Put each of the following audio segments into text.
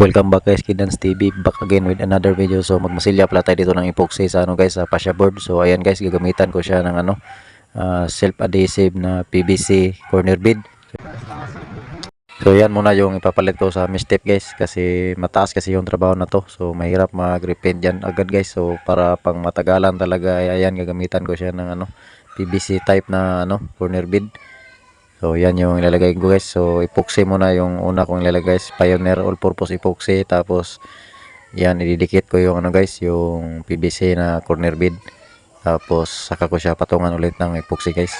Welcome back guys, Kidans TV, back again with another video. So magmasilya pala tayo dito ng epoxy sa ano guys, sa fascia board. So ayan guys, gagamitan ko siya ng ano, ah, self-adhesive na PVC corner bead. So yan muna yung ipapalit ko sa mistep guys kasi mataas kasi yung trabaho na to. So mahirap mag-repaint yan agad guys. So para pang matagalan talaga ay ayan gagamitan ko siya ng ano PVC type na ano corner bead. So yan yung ilalagay ko guys. So epoxy muna yung una kong ilalagay guys. Pioneer all purpose epoxy tapos yan ididikit ko yung ano guys yung PVC na corner bead. Tapos saka ko siya patungan ulit ng epoxy guys.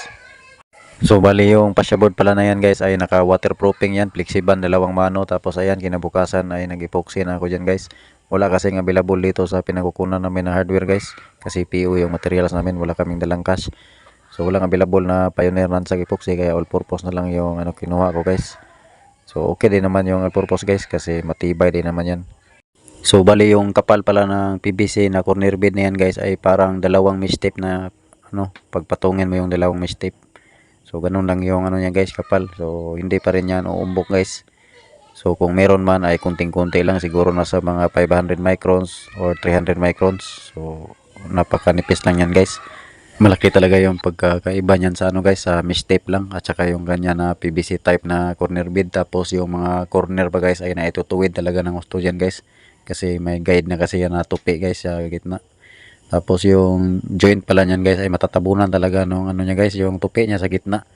So bali yung fascia pala na yan guys ay naka waterproofing yan, flexiban dalawang mano tapos ayan kinabukasan ay nag-epoxy na ako dyan guys. Wala kasing available dito sa pinagkukunan namin na hardware guys kasi PO yung materials namin, wala kaming dalang cash. So walang available na Pioneer Ransag epoxy kaya all purpose na lang yung ano kinuha ko guys. So okay din naman yung all purpose guys kasi matibay din naman yan. So bali yung kapal pala ng PVC na corner bead na yan guys ay parang dalawang mistake na ano pagpatungin mo yung dalawang mistake. So ganun lang yung ano niya guys kapal. So hindi pa rin yan uumbok guys. So kung meron man ay kunting-kunti lang siguro nasa mga 500 microns or 300 microns. So napakanipis lang yan guys. Malaki talaga yung pagkakaiba niyan sa ano guys sa mesh lang at saka yung ganyan na PVC type na corner bead tapos yung mga corner pa guys ay naitutuwid talaga ng gusto dyan guys. Kasi may guide na kasi yan na tupi guys sa gitna. Tapos yung joint pala niyan guys ay matatabunan talaga nung ano niya guys, yung tupi niya sa gitna.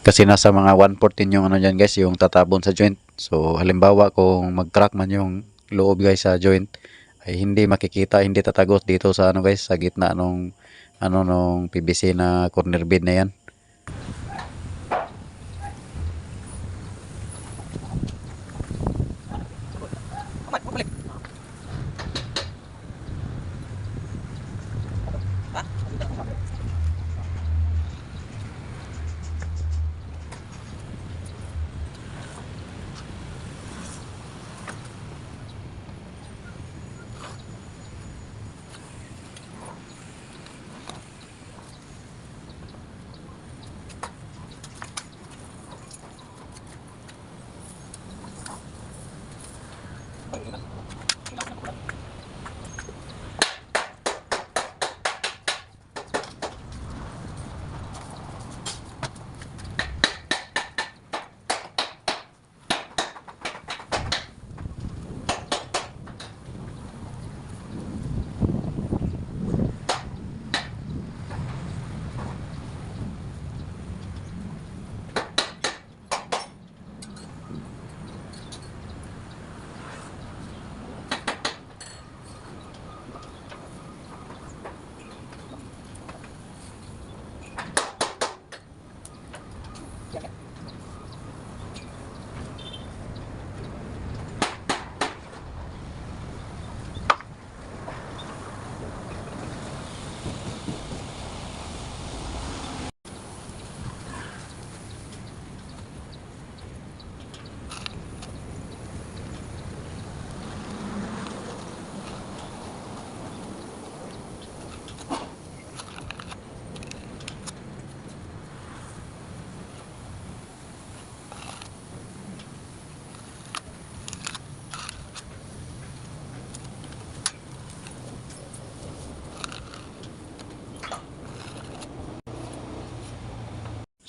Kasi nasa mga 114 yung ano niyan guys, yung tatabon sa joint. So halimbawa kung mag-crack man yung loob guys sa joint ay hindi makikita, hindi tatagos dito sa ano guys, sa gitna nung ano nung PVC na corner bead na yan.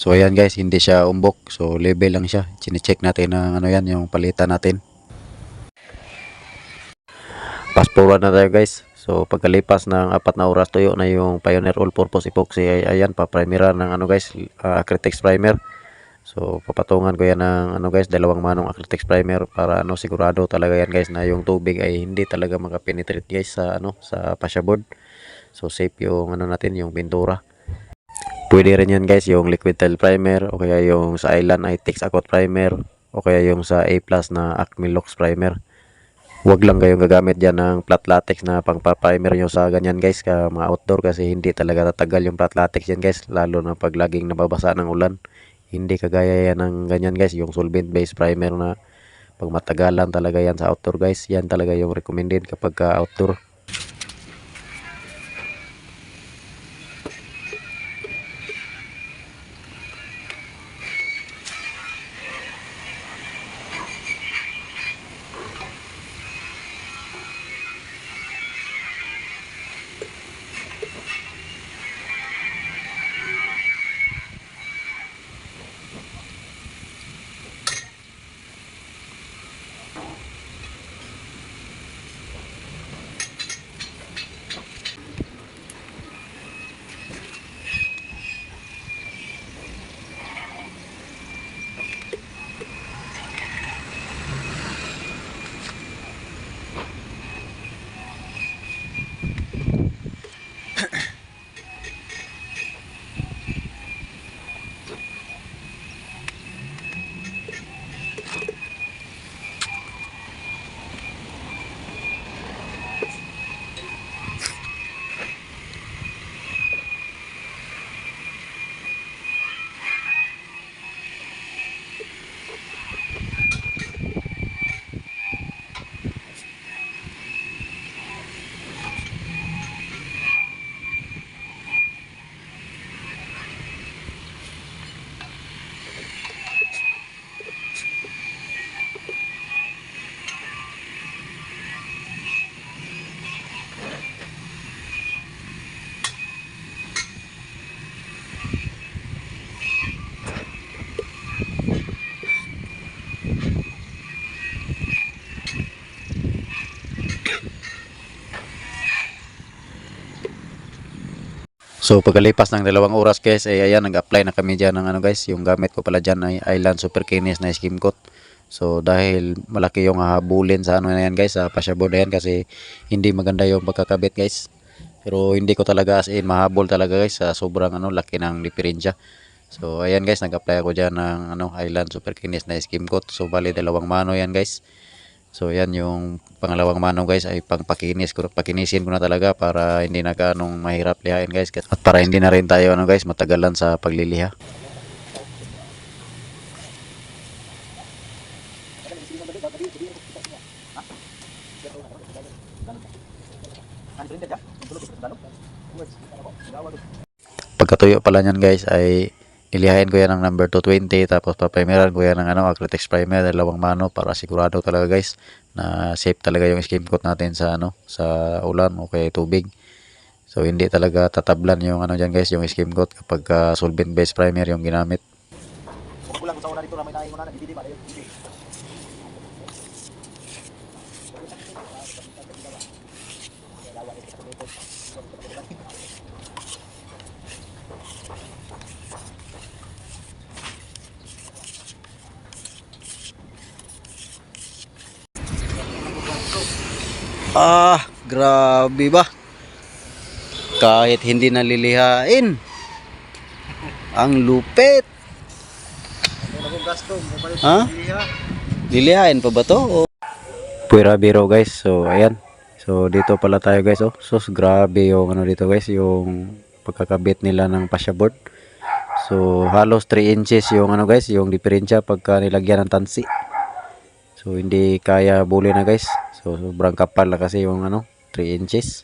So ayan guys, hindi siya umbok. So level lang siya. Chine-check natin ng ano yan, yung palitan natin. Forward na tayo guys. So pagkalipas ng apat na oras tuyo na yung Pioneer All Purpose Epoxy ay ayan pa-primera ng ano guys, uh, Acrytex primer. So papatungan ko yan ng ano guys, dalawang manong Acrytex primer para ano sigurado talaga yan guys na yung tubig ay hindi talaga makapenetrate guys sa ano sa fascia board. So safe yung ano natin, yung pintura. Pwede rin yan guys, yung liquid tile primer o kaya yung sa Island ay Texacoat primer o kaya yung sa A Plus na Acme Lux primer. Huwag lang kayong gagamit dyan ng flat latex na pang primer nyo sa ganyan guys, ka mga outdoor kasi hindi talaga tatagal yung flat latex yan guys, lalo na pag laging nababasa ng ulan. Hindi kagaya yan ng ganyan guys, yung solvent based primer na pag matagalan talaga yan sa outdoor guys, yan talaga yung recommended kapag ka outdoor. So pagkalipas ng dalawang oras guys, eh ayan nag-apply na kami diyan ng ano guys, yung gamit ko pala diyan ay Island Super Kinis na skim coat. So dahil malaki yung hahabulin sa ano na yan guys, sa pasyabon na yan kasi hindi maganda yung pagkakabit guys. Pero hindi ko talaga as in mahabol talaga guys sa sobrang ano laki ng diferensya. So ayan guys, nag-apply ako diyan ng ano Island Super Kinis na skim coat. So bali dalawang mano yan guys. So yan yung pangalawang mano guys ay pangpakinis pakinisin ko na talaga para hindi na ganong mahirap lihain guys at para hindi na rin tayo ano guys matagalan sa pagliliha. Pagkatuyo pala niyan guys ay nilihain ko yan ng number 220 tapos paprimeran ko yan ng ano Acrytex primer dalawang mano para sigurado talaga guys na safe talaga yung skim coat natin sa ano sa ulan o kaya tubig. So hindi talaga tatablan yung ano diyan guys yung skim coat kapag ah, solvent based primer yung ginamit. Kulang sa una dito na may nahin ko na hindi ba Ah, grabe ba? Kahit hindi nalilihain. Ang lupit. Ha? ha. Lilihain pa ba to? O- Puera biro guys. So ayan. So dito pala tayo guys oh. So grabe yung ano dito guys yung pagkakabit nila ng pasya. So halos 3 inches yung ano guys yung diferensya pagka nilagyan ng tansi. So hindi kaya buli na guys. So sobrang kapal na kasi yung ano 3 inches.